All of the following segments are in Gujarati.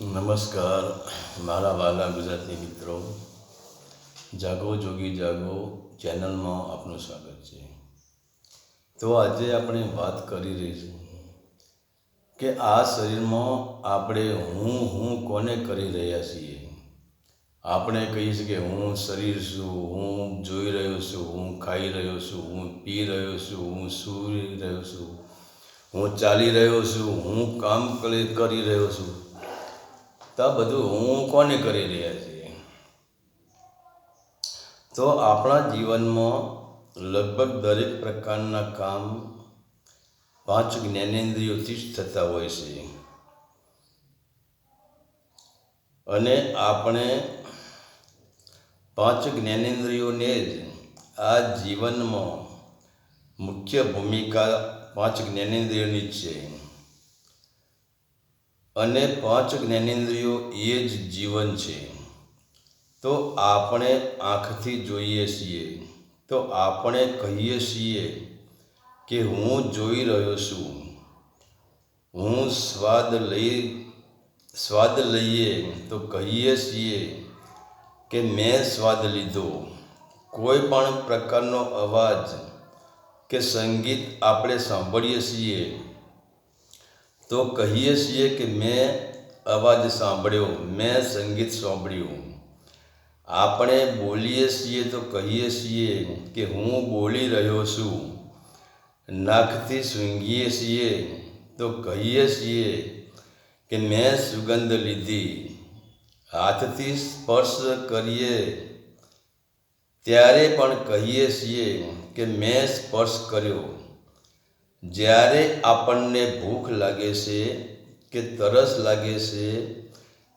નમસ્કાર, મારા વાલા ગુજરાતી મિત્રો. જાગો, જોગી જાગો, ચેનલમાં આપનું સ્વાગત છે. તો આજે આપણે વાત કરી રહીશું કે આ શરીરમાં આપણે હું હું કોને કરી રહ્યા છીએ? આપણે કહીએ છીએ કે હું શરીર છું, હું જોઈ રહ્યો છું, હું ખાઈ રહ્યો છું, હું પી રહ્યો છું, હું સૂઈ રહ્યો છું, હું ચાલી રહ્યો છું, હું કામ કરી કરી રહ્યો છું. તો આ બધું હું કોને કરી રહ્યા છીએ? તો આપણા જીવનમાં લગભગ દરેક પ્રકારના કામ પાંચ જ્ઞાનેન્દ્રિયોથી જ થતા હોય છે. અને આપણે પાંચ જ્ઞાનેન્દ્રિયોને જ આ જીવનમાં મુખ્ય ભૂમિકા પાંચ જ્ઞાનેન્દ્રિયોની જ છે. અને પાંચ જ્ઞાનેન્દ્રિયો એ જ જીવન છે. તો આપણે આંખથી જોઈએ છીએ. તો આપણે કહીએ છીએ કે હું જોઈ રહ્યો છું. હું સ્વાદ લઈ, સ્વાદ લઈએ તો કહીએ છીએ કે મેં સ્વાદ લીધો. કોઈ પણ પ્રકારનો અવાજ કે સંગીત આપણે સાંભળીએ છીએ. તો કહીએ છીએ કે મેં અવાજ સાંભળ્યો, મેં સંગીત સાંભળ્યું. આપણે બોલીએ છીએ તો કહીએ છીએ કે હું બોલી રહ્યો છું. નાકથી સૂંઘીએ છીએ તો કહીએ છીએ કે મેં સુગંધ લીધી. હાથથી સ્પર્શ કરીએ. ત્યારે પણ કહીએ છીએ કે મેં સ્પર્શ કર્યો. જ્યારે આપણને ભૂખ લાગે છે કે તરસ લાગે છે,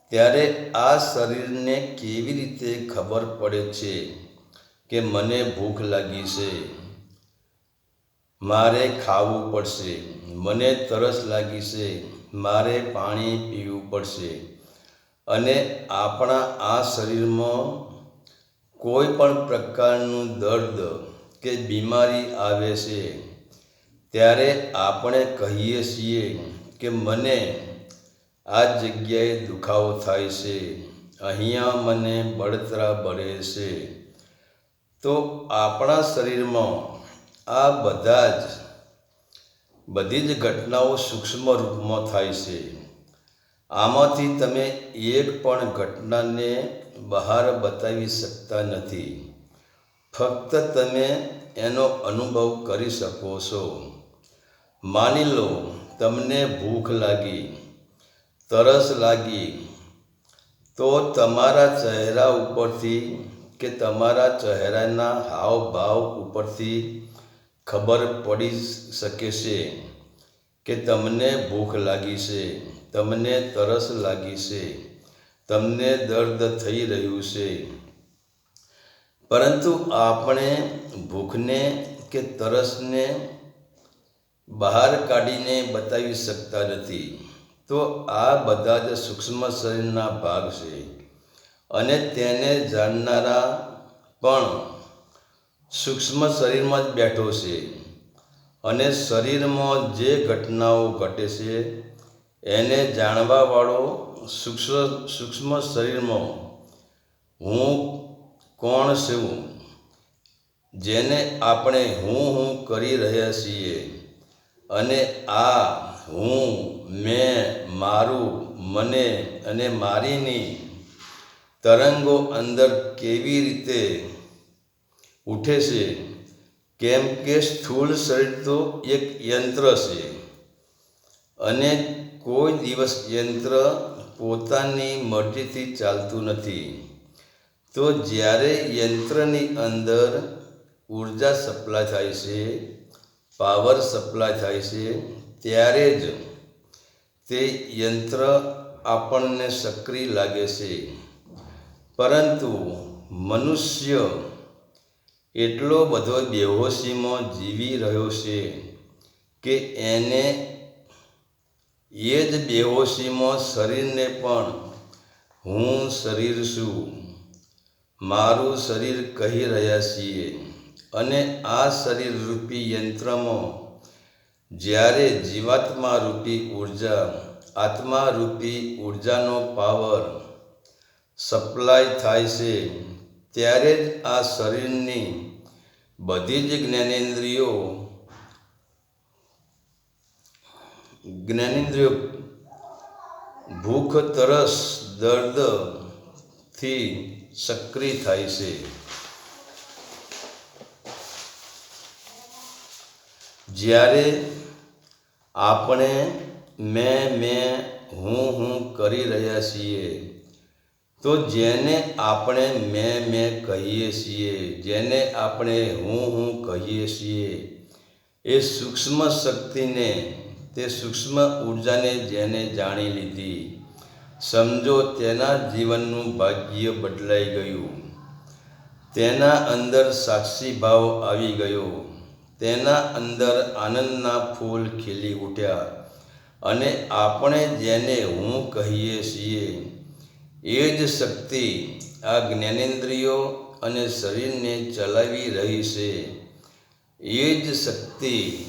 ત્યારે આ શરીરને કેવી રીતે ખબર પડે છે કે મને ભૂખ લાગી છે? મારે ખાવું પડશે, મને તરસ લાગી છે, મારે પાણી પીવું પડશે. અને આપણા આ શરીરમાં કોઈ પણ પ્રકારનું દર્દ કે બીમારી આવે છે ત્યારે આપણે કહીએ છીએ કે મને આ જગ્યાએ દુખાવો થાય છે. અહીંયા મને બળતરા બળે છે. તો આપણા શરીરમાં આ બધા જ, બધી જ ઘટનાઓ સૂક્ષ્મ રૂપમાં થાય છે. આમાંથી તમે એક પણ ઘટનાને બહાર બતાવી શકતા નથી. ફક્ત તમે એનો અનુભવ કરી શકો છો. માની લો, તમને ભૂખ લાગી, તરસ લાગી, તો તમારા ચહેરા ઉપરથી કે તમારા ચહેરાના હાવભાવ ઉપરથી ખબર પડી શકે છે કે તમને ભૂખ લાગી છે, તમને તરસ લાગી છે, તમને દર્દ થઈ રહ્યું છે. પરંતુ આપણે ભૂખને કે તરસને બહાર કાઢીને બતાવી શકતા નથી. તો આ બધા જ સૂક્ષ્મ શરીરના ભાગ છે. અને તેને જાણનારા પણ સૂક્ષ્મ શરીરમાં જ બેઠો છે. અને શરીરમાં જે ઘટનાઓ ઘટે છે, એને જાણવાવાળો સૂક્ષ્મ સૂક્ષ્મ શરીરમાં હું કોણ છું? જેને આપણે હું હું કરી રહ્યા છીએ. અને આ હું, મેં, મારું, મને અને મારીની તરંગો અંદર કેવી રીતે ઉઠે છે? કેમ કે સ્થૂળ શરીર તો એક યંત્ર છે. અને કોઈ દિવસ યંત્ર પોતાની મરજીથી ચાલતું નથી. તો જ્યારે યંત્રની અંદર ઊર્જા સપ્લાય થાય છે પાવર સપ્લાય થાય છે, ત્યારે જ તે યંત્ર આપણને સક્રિય લાગે છે. પરંતુ મનુષ્ય એટલો બધો બેહોશીમાં જીવી રહ્યો છે કે એને એ જ બેહોશીમાં શરીરને પણ હું શરીર છું. મારું શરીર કહી રહ્યા છીએ. અને આ શરીર રૂપી યંત્રમાં જ્યારે જીવાત્મા રૂપી ઊર્જા, આત્મા રૂપી ઉર્જાનો પાવર સપ્લાય થાય છે, ત્યારે જ આ શરીરની બધી જ જ્ઞાનેન્દ્રિયો જ્ઞાનેન્દ્રિયો ભૂખ, તરસ દર્દથી સક્રિય થાય છે. જ્યારે આપણે મેં મેં, હું હું કરી રહ્યા છીએ, તો જેને આપણે મેં મેં કહીએ છીએ, જેને આપણે હું હું કહીએ છીએ, એ સૂક્ષ્મ શક્તિને, તે સૂક્ષ્મ ઉર્જાને જેને જાણી લીધી, સમજો તેના જીવનનું ભાગ્ય બદલાઈ ગયું. તેના અંદર સાક્ષી ભાવ આવી ગયો. તેના અંદર આનંદના ફૂલ ખીલી ઉઠ્યા અને આપણે જેને હું કહીએ છીએ, એ જ શક્તિ આ જ્ઞાનેન્દ્રિયો અને શરીરને ચલાવી રહી છે. એ જ શક્તિ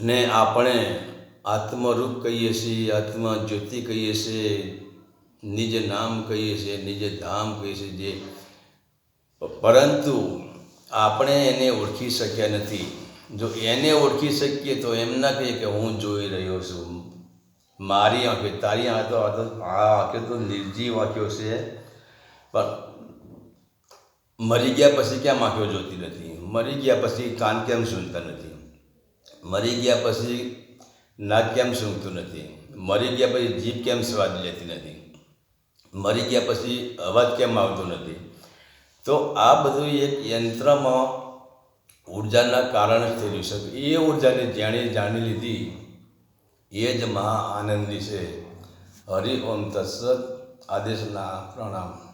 ને આપણે આત્મરૂપ કહીએ છીએ, આત્મા જ્યોતિ કહીએ છીએ, નિજ નામ કહીએ છીએ, નિજ ધામ કહીએ છીએ. જે પરંતુ આપણે એને ઓળખી શક્યા નથી. જો એને ઓળખી શકીએ તો એમ ના કહીએ કે હું જોઈ રહ્યો છું. મારી આંખે, તારી આંખ તો આ આંખે તો નિર્જીવ આંખ્યો છે. પણ મરી ગયા પછી કેમ આંખો જોતી નથી? મરી ગયા પછી કાન કેમ સુનતા નથી? મરી ગયા પછી નાક કેમ સૂંઘતું નથી? મરી ગયા પછી જીભ કેમ સ્વાદ લેતી નથી? મરી ગયા પછી અવાજ કેમ આવતો નથી? તો આ બધું એક યંત્રમાં ઉર્જાના કારણે જ થઈ છે. એ ઉર્જાને જેણે જાણી લીધી, એ જ મહા આનંદી છે. હરિ ઓમ તત્સત આદેશના પ્રણામ.